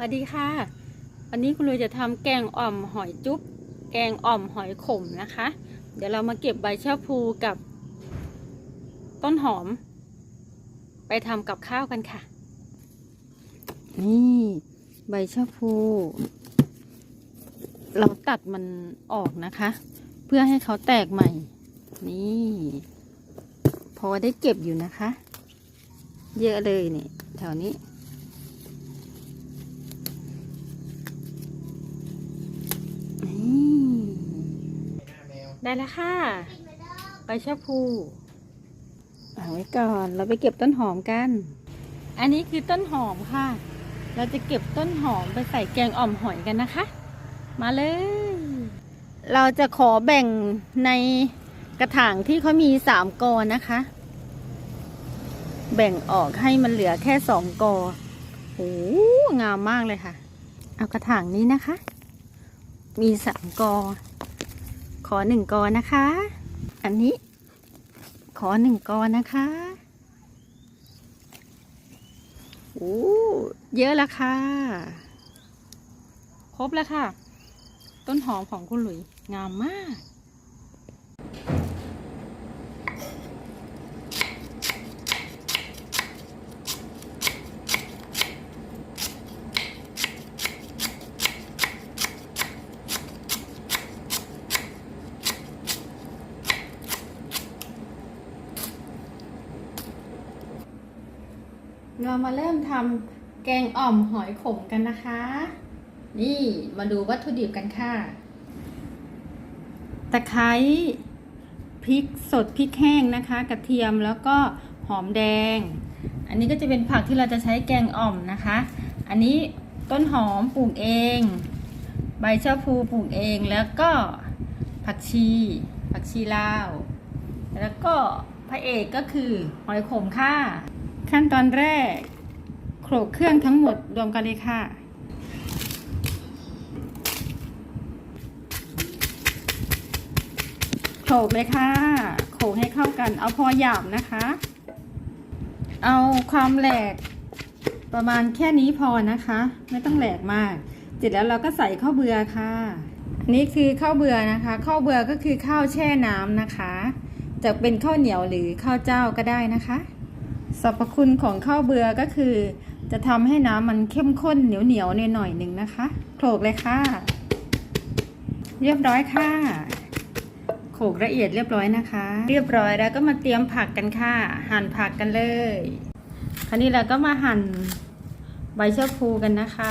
สวัสดีค่ะ วันนี้คุณลุยจะทำแกงอ่อมหอยจุ๊บ แกงอ่อมหอยขมนะคะ เดี๋ยวเรามาเก็บใบชะพูกับ ต้นหอม ไปทำกับข้าวกันค่ะ นี่ใบชะพู เราตัดมันออกนะคะ เพื่อให้เขาแตกใหม่ นี่ พอได้เก็บอยู่นะคะ เยอะเลยเนี่ยแถวนี้ ได้แล้วค่ะใบชะพูเอาไว้ก่อน เราไปเก็บต้นหอมกัน อันนี้คือต้นหอมค่ะ เราจะเก็บต้นหอมไปใส่แกงอ่อมหอยกันนะคะ มาเลย เราจะขอแบ่งในกระถางที่เขามีสามกอนะคะ แบ่งออกให้มันเหลือแค่สองกอโอ้งามมากเลยค่ะ เอากระถางนี้นะคะ มีสามกอ ขอหนึ่งกอนะคะ อันนี้ ขอหนึ่งกอนะคะโอ้เยอะแล้วค่ะ ครบแล้วค่ะ ต้นหอมของคุณหลุย งามมาก เรามาเริ่มทำแกงอ่อมหอยขมกันนะคะ นี่มาดูวัตถุดิบกันค่ะ ตะไคร้พริกสดพริกแห้งนะคะ กระเทียมแล้วก็หอมแดง อันนี้ก็จะเป็นผักที่เราจะใช้แกงอ่อมนะคะ อันนี้ต้นหอมปลูกเอง ใบชะพูปลูกเองแล้วก็ผักชี ผักชีลาว แล้วก็พระเอกก็คือหอยขมค่ะ ขั้นตอนแรกโขลกเครื่องทั้งหมดรวมกันเลยค่ะ โขลกเลยค่ะโขลกให้เข้ากัน เอาพอหยาบนะคะ เอาความแหลกประมาณแค่นี้พอนะคะ ไม่ต้องแหลกมากเสร็จแล้วเราก็ใส่ข้าวเบือค่ะนนี่คือข้าวเบือนะคะข้าวเบือก็คือข้าวแช่น้ำนะคะ จะเป็นข้าวเหนียวหรือข้าวเจ้าก็ได้นะคะ สรรพคุณของข้าวเบือก็คือ จะทำให้น้ำมันเข้มข้นเหนียวเหนียวๆหน่อยหนึ่งนะคะโขลกเลยค่ะ เรียบร้อยค่ะโขลกละเอียดเรียบร้อยนะคะ เรียบร้อยแล้วก็มาเตรียมผักกันค่ะ หั่นผักกันเลย คราวนี้เราก็มาหั่นใบชะพูกันนะคะ